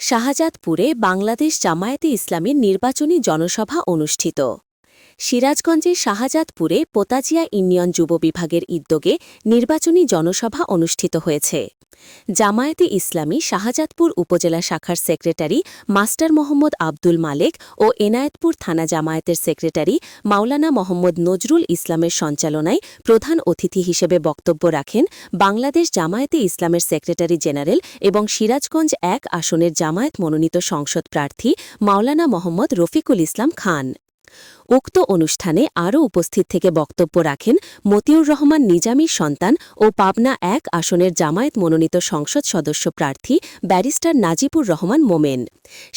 শাহজাদপুরে বাংলাদেশ জামায়াতে ইসলামের নির্বাচনী জনসভা অনুষ্ঠিত। সিরাজগঞ্জের শাহজাদপুরে পোতাজিয়া ইউনিয়ন যুব বিভাগের উদ্যোগে নির্বাচনী জনসভা অনুষ্ঠিত হয়েছে। জামায়াতে ইসলামী শাহজাদপুর উপজেলা শাখার সেক্রেটারি মাস্টার মোহাম্মদ আব্দুল মালেক ও এনায়েতপুর থানা জামায়াতের সেক্রেটারি মাওলানা মোহাম্মদ নজরুল ইসলামের সঞ্চালনায় প্রধান অতিথি হিসেবে বক্তব্য রাখেন বাংলাদেশ জামায়াতে ইসলামের সেক্রেটারি জেনারেল এবং সিরাজগঞ্জ এক আসনের জামায়াত মনোনীত সংসদ প্রার্থী মাওলানা মোহাম্মদ রফিকুল ইসলাম খান। উক্ত অনুষ্ঠানে আরও উপস্থিত থেকে বক্তব্য রাখেন মতিউর রহমান নিজামীর সন্তান ও পাবনা এক আসনের জামায়াত মনোনীত সংসদ সদস্য প্রার্থী ব্যারিস্টার নাজিবুর রহমান মোমেন।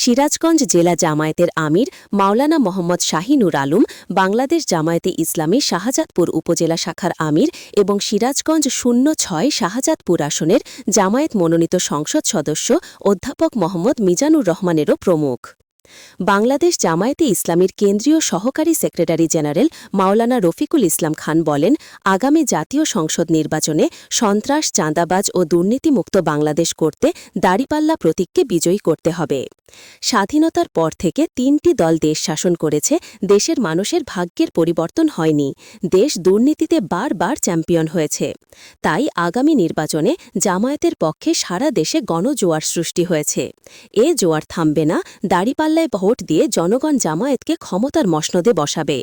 সিরাজগঞ্জ জেলা জামায়াতের আমির মাওলানা মোহাম্মদ শাহিনুর আলম, বাংলাদেশ জামায়াতে ইসলামী শাহজাদপুর উপজেলা শাখার আমির এবং সিরাজগঞ্জ শূন্য ছয় শাহজাদপুর আসনের জামায়াত মনোনীত সংসদ সদস্য অধ্যাপক মোহাম্মদ মিজানুর রহমানেরও প্রমুখ। বাংলাদেশ জামায়াতে ইসলামীর কেন্দ্রীয় সহকারী সেক্রেটারি জেনারেল মাওলানা রফিকুল ইসলাম খান বলেন, আগামী জাতীয় সংসদ নির্বাচনে সন্ত্রাস, চাঁদাবাজ ও দুর্নীতিমুক্ত বাংলাদেশ করতে দাড়িপাল্লা প্রতীককে বিজয়ী করতে হবে। স্বাধীনতার পর থেকে তিনটি দল দেশ শাসন করেছে, দেশের মানুষের ভাগ্যের পরিবর্তন হয়নি, দেশ দুর্নীতিতে বারবার চ্যাম্পিয়ন হয়েছে। তাই আগামী নির্বাচনে জামায়াতের পক্ষে সারা দেশে গণজোয়ার সৃষ্টি হয়েছে। এ জোয়ার থামবে না দাড়িপাল্লায় ভোট দিয়ে জনগণ জামায়াতকে ক্ষমতার মসনদে বসাবে।